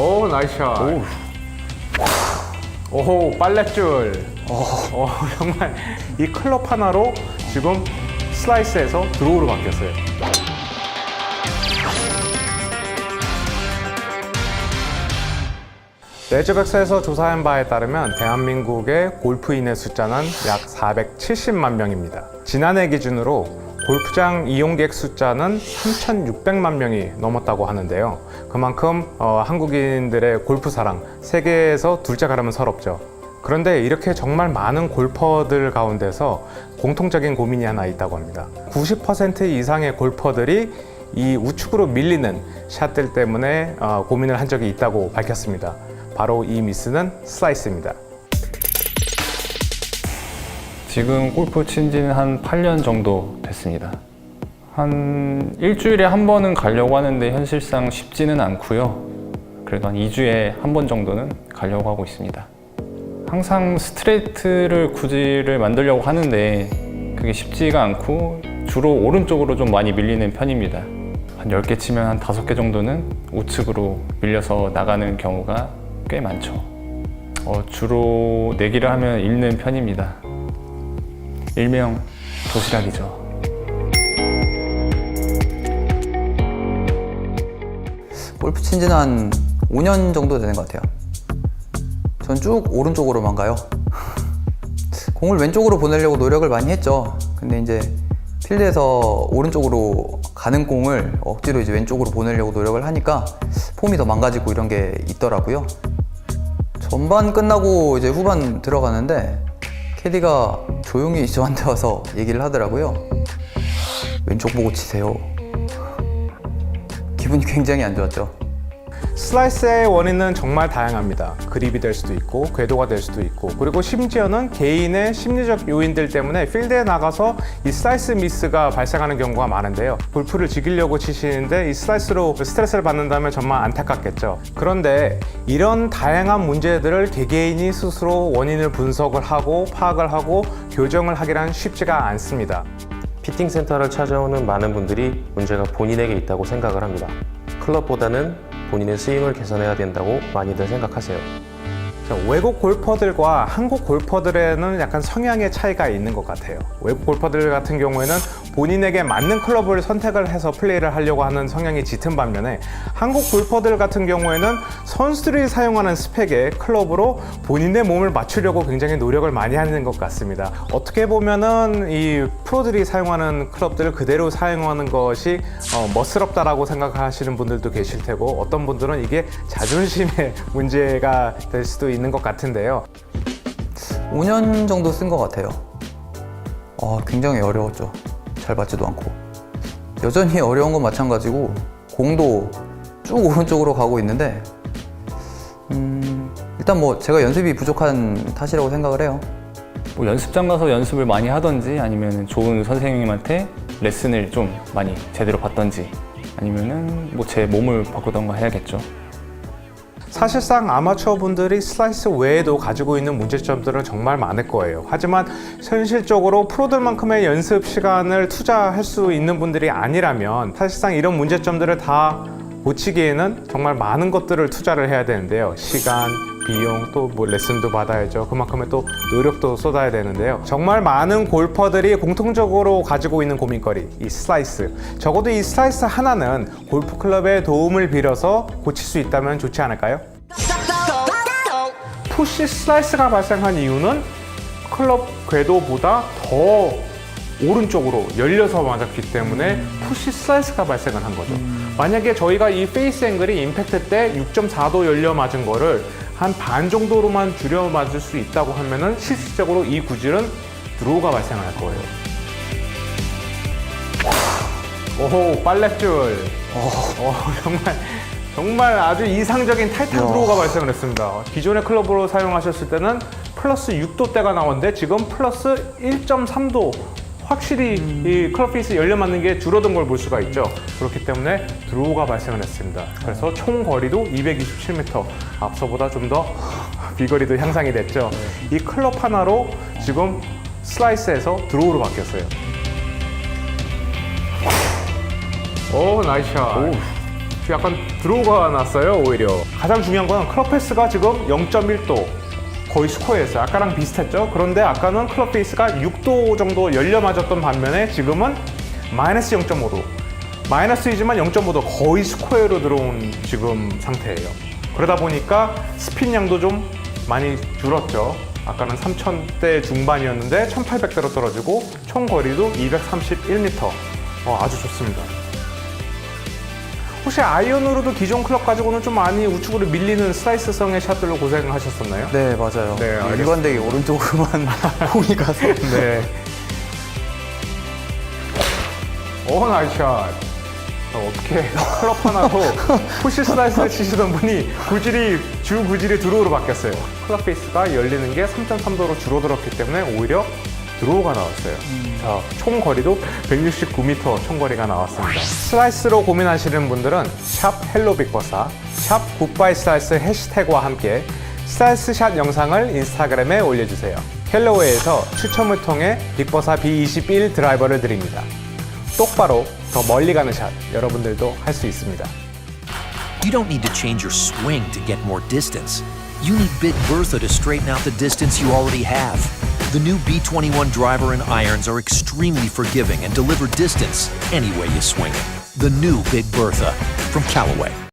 오 나이스 샷. 오 빨랫줄. 오 정말 이 클럽 하나로 지금 슬라이스에서 드로우로 바뀌었어요. 레저백스에서 조사한 바에 따르면 대한민국의 골프인의 숫자는 약 470만 명입니다. 지난해 기준으로 골프장 이용객 숫자는 3,600만 명이 넘었다고 하는데요. 그만큼 어, 한국인들의 골프 사랑 세계에서 둘째 가려면 서럽죠. 그런데 이렇게 정말 많은 골퍼들 가운데서 공통적인 고민이 하나 있다고 합니다. 90% 이상의 골퍼들이 이 우측으로 밀리는 샷들 때문에 어, 고민을 한 적이 있다고 밝혔습니다. 바로 이 미스는 슬라이스입니다. 지금 골프 친 지는 한 8년 정도 됐습니다. 한 일주일에 한 번은 가려고 하는데 현실상 쉽지는 않고요. 그래도 한 2주에 한 번 정도는 가려고 하고 있습니다. 항상 스트레이트를 구질을 만들려고 하는데 그게 쉽지가 않고 주로 오른쪽으로 좀 많이 밀리는 편입니다. 한 10개 치면 한 5개 정도는 우측으로 밀려서 나가는 경우가 꽤 많죠. 어, 주로 내기를 하면 읽는 편입니다. 일명 도시락이죠. 골프 친 지는 한 5년 정도 되는 것 같아요. 전 쭉 오른쪽으로만 가요. 공을 왼쪽으로 보내려고 노력을 많이 했죠. 근데 이제 필드에서 오른쪽으로 가는 공을 억지로 이제 왼쪽으로 보내려고 노력을 하니까 폼이 더 망가지고 이런 게 있더라고요. 전반 끝나고 이제 후반 들어가는데 캐디가 조용히 저한테 와서 얘기를 하더라고요. 왼쪽 보고 치세요. 기분이 굉장히 안 좋았죠. 슬라이스의 원인은 정말 다양합니다. 그립이 될 수도 있고, 궤도가 될 수도 있고, 그리고 심지어는 개인의 심리적 요인들 때문에 필드에 나가서 이 슬라이스 미스가 발생하는 경우가 많은데요. 골프를 즐기려고 치시는데 이 슬라이스로 스트레스를 받는다면 정말 안타깝겠죠. 그런데 이런 다양한 문제들을 개개인이 스스로 원인을 분석을 하고 파악을 하고 교정을 하기란 쉽지가 않습니다. 피팅 센터를 찾아오는 많은 분들이 문제가 본인에게 있다고 생각을 합니다. 클럽보다는 본인의 스윙을 개선해야 된다고 많이들 생각하세요. 자, 외국 골퍼들과 한국 골퍼들에는 약간 성향의 차이가 있는 것 같아요. 외국 골퍼들 같은 경우에는 본인에게 맞는 클럽을 선택을 해서 플레이를 하려고 하는 성향이 짙은 반면에 한국 골퍼들 같은 경우에는 선수들이 사용하는 스펙의 클럽으로 본인의 몸을 맞추려고 굉장히 노력을 많이 하는 것 같습니다. 어떻게 보면은 이 프로들이 사용하는 클럽들을 그대로 사용하는 것이 어, 멋스럽다라고 생각하시는 분들도 계실 테고 어떤 분들은 이게 자존심의 문제가 될 수도 있는 것 같은데요. 5년 정도 쓴 것 같아요. 아, 굉장히 어려웠죠. 잘 맞지도 않고. 여전히 어려운 건 마찬가지고, 공도 쭉 오른쪽으로 가고 있는데, 음, 일단 뭐 제가 연습이 부족한 탓이라고 생각을 해요. 뭐 연습장 가서 연습을 많이 하던지 아니면 좋은 선생님한테 레슨을 좀 많이 제대로 받던지 아니면은 뭐 제 몸을 바꾸던가 해야겠죠. 사실상 아마추어 분들이 슬라이스 외에도 가지고 있는 문제점들은 정말 많을 거예요. 하지만 현실적으로 프로들만큼의 연습 시간을 투자할 수 있는 분들이 아니라면 사실상 이런 문제점들을 다 고치기에는 정말 많은 것들을 투자를 해야 되는데요. 시간, 비용, 또 뭐 레슨도 받아야죠. 그만큼의 또 노력도 쏟아야 되는데요. 정말 많은 골퍼들이 공통적으로 가지고 있는 고민거리, 이 슬라이스. 적어도 이 슬라이스 하나는 골프 클럽의 도움을 빌어서 고칠 수 있다면 좋지 않을까요? 푸시 슬라이스가 발생한 이유는 클럽 궤도보다 더 오른쪽으로 열려서 맞았기 때문에 푸시 슬라이스가 발생을 한 거죠. 만약에 저희가 이 페이스 앵글이 임팩트 때 6.4도 열려 맞은 거를 한 반 정도로만 줄여 맞을 수 있다고 하면은 실질적으로 이 구질은 드로우가 발생할 거예요. 오호 빨랫줄. 어, 정말 정말 아주 이상적인 타이탄 드로우가 발생을 했습니다. 기존의 클럽으로 사용하셨을 때는 플러스 6도대가 나오는데 지금 플러스 1.3도 확실히 이 클럽 페이스 열려 맞는 게 줄어든 걸 볼 수가 있죠. 그렇기 때문에 드로우가 발생을 했습니다. 그래서 총 거리도 227m 앞서보다 좀 더 비거리도 향상이 됐죠. 이 클럽 하나로 지금 슬라이스에서 드로우로 바뀌었어요. 오 나이스 샷. 약간 드로우가 났어요 오히려 가장 중요한 건 클럽 페이스가 지금 0.1도 거의 스코어였어요 아까랑 비슷했죠? 그런데 아까는 클럽 페이스가 6도 정도 열려 맞았던 반면에 지금은 마이너스 0.5도. 마이너스이지만 0.5도 거의 스코어로 들어온 지금 상태예요. 그러다 보니까 스핀 양도 좀 많이 줄었죠. 아까는 3000대 중반이었는데 1800대로 떨어지고 총 거리도 231m 어, 아주 좋습니다 혹시 아이언으로도 기존 클럽 가지고는 좀 많이 우측으로 밀리는 슬라이스성의 샷들로 고생하셨었나요? 네, 맞아요. 네, 알겠습니다. 일관되게 오른쪽으로만 공이 가서. 네. 오 나이스 샷. 어, 어떻게 클럽 하나로 푸시 슬라이스를 치시던 분이 구질이 주 구질이 드로우로 바뀌었어요. 클럽 페이스가 열리는 게 3.3도로 줄어들었기 때문에 오히려 드로우가 나왔어요. 자, 총 거리도 169m 총 거리가 나왔습니다. 슬라이스로 고민하시는 분들은 샵 헬로 빅버사, 샵 굿바이 슬라이스 해시태그와 함께 슬라이스 샷 영상을 인스타그램에 올려주세요. 헬로웨이에서 추첨을 통해 빅버사 B21 드라이버를 드립니다. 똑바로 더 멀리 가는 샷 여러분들도 할 수 있습니다. You don't need to change your swing to get more distance. You need Big Bertha to straighten out the distance you already have. The new B21 driver and irons are extremely forgiving and deliver distance any way you swing it. The new Big Bertha from Callaway.